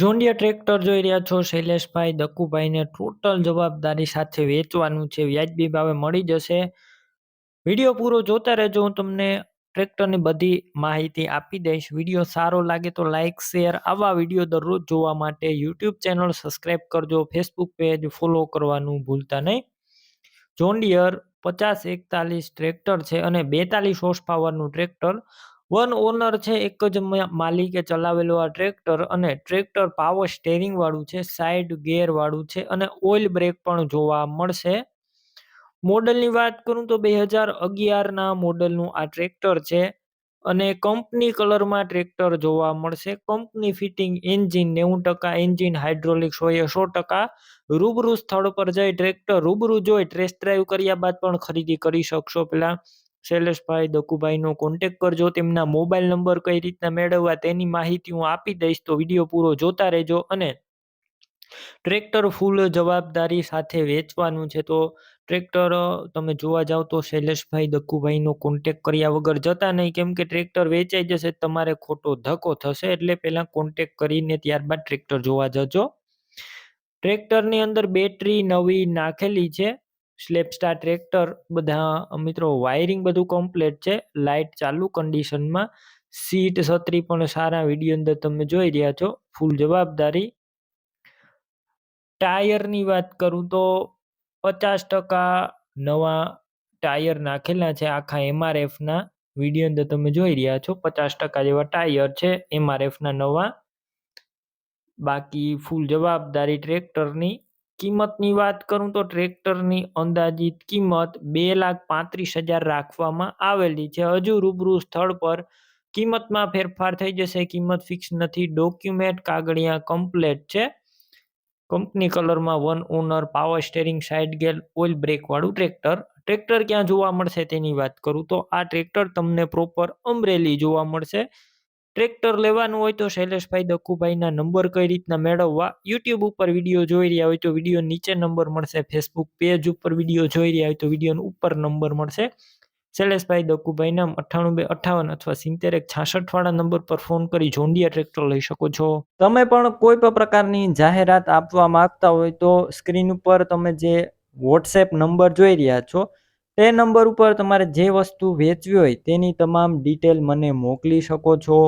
John Deere tractor જોઈ રહ્યા છો. શૈલેષભાઈ, દક્કુભાઈને ટોટલ જવાબદારી સાથે વેચવાનું છે. વ્યાજબી ભાવે મળી જશે. વીડિયો પૂરો જોતા રહેજો. હું તમને ટ્રેક્ટરની બધી માહિતી આપી દઈશ. વીડિયો સારો લાગે તો લાઇક શેર આવા વીડિયો દરરોજ જોવા માટે યુટ્યુબ ચેનલ સબસ્ક્રાઈબ કરજો. ફેસબુક પેજ ફોલો કરવાનું ભૂલતા નહીં. જોન્ડિયર પચાસ એકતાલીસ ટ્રેક્ટર છે અને બેતાલીસ હોર્સ પાવરનું ટ્રેક્ટર વન ઓનર છે એક જ માલિકે ચલાવેલું આ ટ્રેક્ટર અને ટ્રેક્ટર પાવર સ્ટેરિંગ વાળું છે સાઈડ ગેર વાળું છે અને ઓઇલ બ્રેક પણ જોવા મળશે. મોડલની વાત કરું તો બે હજાર અગિયારના મોડલનું આ ટ્રેક્ટર છે અને કંપની કલરમાં ટ્રેક્ટર જોવા મળશે. કંપની ફિટિંગ એન્જિન નેવું ટકા, એન્જિન હાઇડ્રોલિક્સ હોય સો ટકા. રૂબરૂ સ્થળ પર જઈ ટ્રેક્ટર રૂબરૂ જોઈ ટેસ્ટ ડ્રાઈવ કર્યા બાદ પણ ખરીદી કરી શકશો. પેલા શૈલેષભાઈ દકુભાઈનો કોન્ટેક કરજો, તેમના મોબાઈલ નંબર કઈ રીતના મેળવવા તેની માહિતી હું આપી દઈશ, તો વીડિયો પૂરો જોતા રહેજો અને ટ્રેક્ટર ફૂલ જવાબદારી સાથે વેચવાનું છે. તો ટ્રેક્ટર તમે જોવા જાઓ તો શૈલેષભાઈ દક્કુભાઈનો કોન્ટેક કર્યા વગર જતા નહીં, કેમ કે ટ્રેક્ટર વેચાઈ જશે, તમારે ખોટો ધક્કો થશે, એટલે પહેલાં કોન્ટેક કરીને ત્યારબાદ ટ્રેક્ટર જોવા જજો. ટ્રેક્ટરની અંદર બેટરી નવી નાખેલી છે. સ્લેપસ્ટાર ટ્રેક્ટર, બધા મિત્રો વાયરિંગ બધું કમ્પ્લીટ છે. લાઇટ ચાલુ કન્ડિશનમાં સીટ છત્રી પણ સારા વીડિયો અંદર તમે જોઈ રહ્યા છો. ફૂલ જવાબદારી. ટાયરની વાત કરું તો પચાસ ટકા નવા ટાયર નાખેલા છે આખા એમઆરએફના વીડિયો અંદર તમે જોઈ રહ્યા છો. પચાસ ટકા જેવા ટાયર છે એમઆરએફના નવા. બાકી ફૂલ જવાબદારી ટ્રેક્ટરની. કિંમતની વાત કરું તો ટ્રેક્ટરની અંદાજિત કિંમત બે લાખ પાંત્રીસ હજાર રાખવામાં આવેલી છે. હજુ રૂબરૂ સ્થળ પર કિંમતમાં ફેરફાર થઈ જશે. કિંમત ફિક્સ નથી. ડોક્યુમેન્ટ કાગળિયા કમ્પ્લેટ છે. કંપની કલરમાં one owner power steering side gear oil બ્રેકવાળું tractor. Tractor ક્યાં જોવા મળશે તેની વાત કરું તો આ ટ્રેક્ટર તમને પ્રોપર અમરેલી જોવા મળશે. ટ્રેક્ટર લેવાનું હોય તો શૈલેષભાઈ દક્કુભાઈના નંબર કઈ રીતના મેળવવા? યુટ્યુબ ઉપર વીડિયો જોઈ રહ્યા હોય તો વીડિયો નીચે નંબર મળશે. ફેસબુક પેજ ઉપર વીડિયો જોઈ રહ્યા હોય તો વીડિયો ઉપર નંબર મળશે. શૈલેષભાઈ દક્કુભાઈના અઠ્ઠાણું બે અઠ્ઠાવન અથવા સિત્તેર એક છાસઠ વાળા નંબર પર ફોન કરી જોન્ડિયા ટ્રેક્ટર લઈ શકો છો. તમે પણ કોઈ પણ પ્રકારની જાહેરાત આપવા માંગતા હોય તો સ્ક્રીન ઉપર તમે જે વોટ્સએપ નંબર જોઈ રહ્યા છો, તે નંબર ઉપર તમારે જે વસ્તુ વેચવી હોય તેની તમામ ડિટેલ મને મોકલી શકો છો.